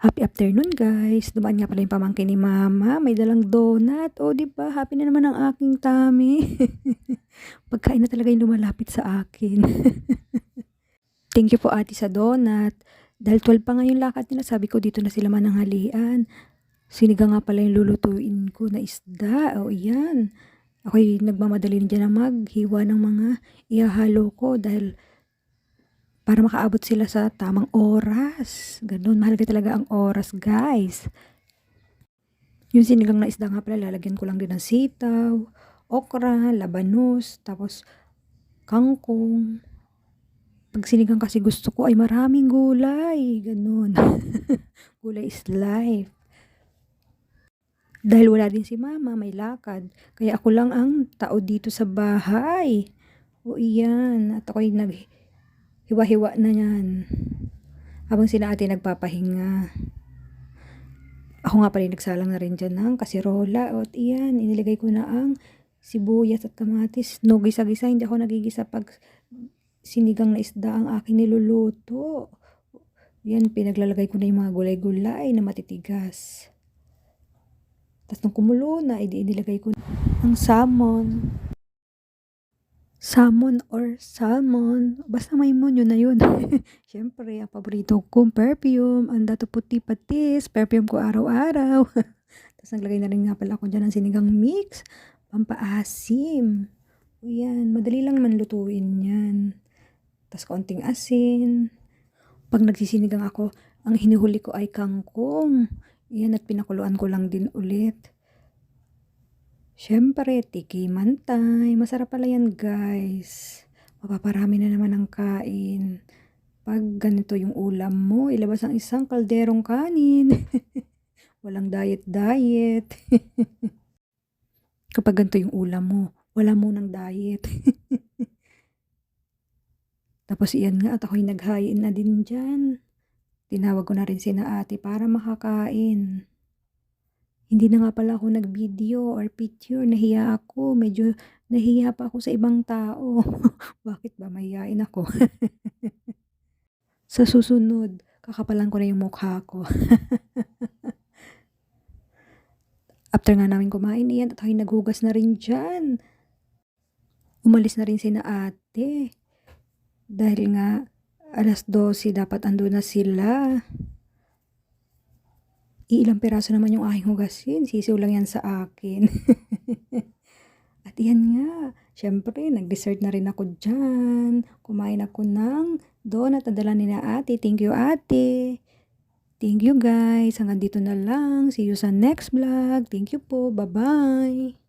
Happy afternoon guys. Dumaan nga pala yung pamangkin ni mama. May dalang donut. O di ba Happy na naman ang aking tummy. Pagkain na talaga yung lumalapit sa akin. Thank you po ate sa donut. Dahil 12 pa nga yung lakad nila, sabi ko dito na sila mananghalian. Siniga nga pala yung lulutuin ko na isda. O yan. Ako'y nagmamadali na dyan na maghiwa ng mga ihahalo ko dahil para makaabot sila sa tamang oras. Ganun, mahalaga talaga ang oras, guys. Yung sinigang na isda nga pala, lalagyan ko lang din ng sitaw, okra, labanos, tapos kangkong. Pag sinigang kasi gusto ko ay maraming gulay. Ganun. gulay is life. Dahil wala din si mama, may lakad. Kaya ako lang ang tao dito sa bahay. O iyan. At ako'y nag hiwa-hiwa na yan. Habang sila ate nagpapahinga. Ako nga pala nagsalang na rin dyan ng kasirola. At iyan, inilagay ko na ang sibuyas at kamatis. No, gisa-gisa. Hindi ako nagigisa pag sinigang na isda ang aking niluluto. Yan, pinaglalagay ko na yung mga gulay-gulay na matitigas. Tapos nung kumulo na, inilagay ko ang salmon. Salmon or salmon. Basta may yun na yun. Siyempre, ang paborito kong perfume. Ang dato puti patis. Perfume ko araw-araw. Tapos naglagay na rin nga pala ako dyan ng sinigang mix. Pampaasim. O yan, madali lang naman lutuin yan. Tapos konting asin. Pag nagsisinigang ako, ang hinuhuli ko ay kangkong. Yan at pinakuluan ko lang din ulit. Siyempre, tikiman tayo. Masarap pala yan, guys. Mapaparami na naman ang kain. Pag ganito yung ulam mo, ilabas ang isang kalderong kanin. Walang diet-diet. Kapag ganito yung ulam mo, wala mo ng diet. Tapos iyan nga at ako'y naghain na din dyan. Tinawag ko na rin si na ate para makakain. Hindi na nga pala ako nag-video or picture. Nahiya ako. Medyo nahiya pa ako sa ibang tao. Bakit ba mahihain ako? sa susunod, kakapalan ko na yung mukha ko. After nga namin kumain, iyan, at ako'y naghugas na rin dyan. Umalis na rin si na ate. Dahil nga, alas 12 dapat ando na sila. Iilang peraso naman yung aking hugasin. Sisiw lang yan sa akin. At yan nga, syempre, nag-dessert na rin ako dyan. Kumain ako ng donut na dala ni na ate. Thank you, ate. Thank you, guys. Hanggang dito na lang. See you sa next vlog. Thank you po. Bye-bye.